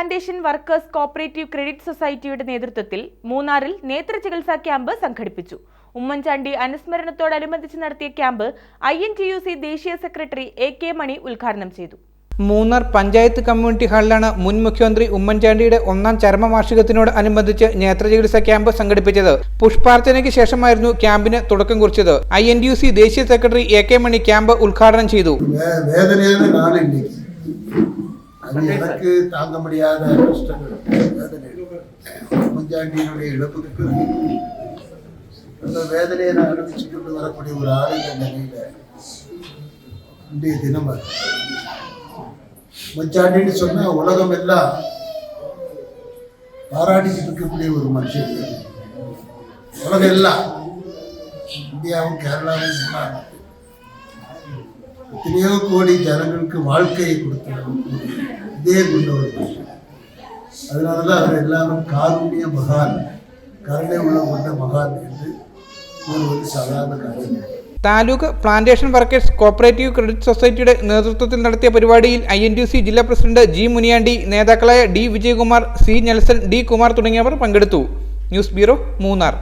Plantation workers cooperative credit സൊസൈറ്റിയുടെ നേതൃത്വത്തിൽ മൂന്നാറിൽ നേത്ര ചികിത്സാ ക്യാമ്പ് സംഘടിപ്പിച്ചു. ഉമ്മൻചാണ്ടി അനുസ്മരണത്തോടനുബന്ധിച്ച് നടത്തിയ camp I N T U C ദേശീയ സെക്രട്ടറി എ കെ മണി ഉദ്ഘാടനം ചെയ്തു. മൂന്നാർ പഞ്ചായത്ത് കമ്മ്യൂണിറ്റി ഹാളിലാണ് മുൻ മുഖ്യമന്ത്രി ഉമ്മൻചാണ്ടിയുടെ ഒന്നാം ചരമവാർഷികത്തിനോട് അനുബന്ധിച്ച് നേത്രചികിത്സ ക്യാമ്പ് സംഘടിപ്പിച്ചത്. പുഷ്പാർച്ചനയ്ക്ക് ശേഷമായിരുന്നു ക്യാമ്പിന് തുടക്കം കുറിച്ചത്. ഐ എൻ യു സി ദേശീയ secretary A K Mani camp ഉദ്ഘാടനം ചെയ്തു. எனக்கு தாங்க முடியாத கஷ்டங்கள். முஞ்சாண்டியினுடைய இழப்புக்கு அந்த வேதனையை நான் அனுபவிச்சு கொண்டு வரக்கூடிய ஒரு ஆள் இந்த நிலையில இன்றைய தினம் அது முஞ்சாண்டின்னு சொன்னா உலகம் எல்லாம் பாராட்டிக்கிட்டு இருக்கக்கூடிய ஒரு மனுஷன். உலகம் எல்லாம் இந்தியாவும் கேரளாவும் எத்தனையோ கோடி ஜனங்களுக்கு வாழ்க்கையை கொடுத்தவர் இதே கொண்டவர் அதனால தான் அவர் எல்லாரும் காருண்ய மகான் கருணை உள்ள கொண்ட மகான் என்று கூறுவது சாதாரண காரியம் taluk plantation workers cooperative credit സൊസൈറ്റിയുടെ നേതൃത്വത്തിൽ നടത്തിയ പരിപാടിയിൽ ഐ എൻ ടി സി ജില്ലാ പ്രസിഡന്റ് ജി മുനിയാണ്ടി നേതാക്കളായ D Vijayakumar C Nelson D Kumar തുടങ്ങിയവർ പങ്കെടുത്തു ന്യൂസ് ബ്യൂറോ മൂന്നാർ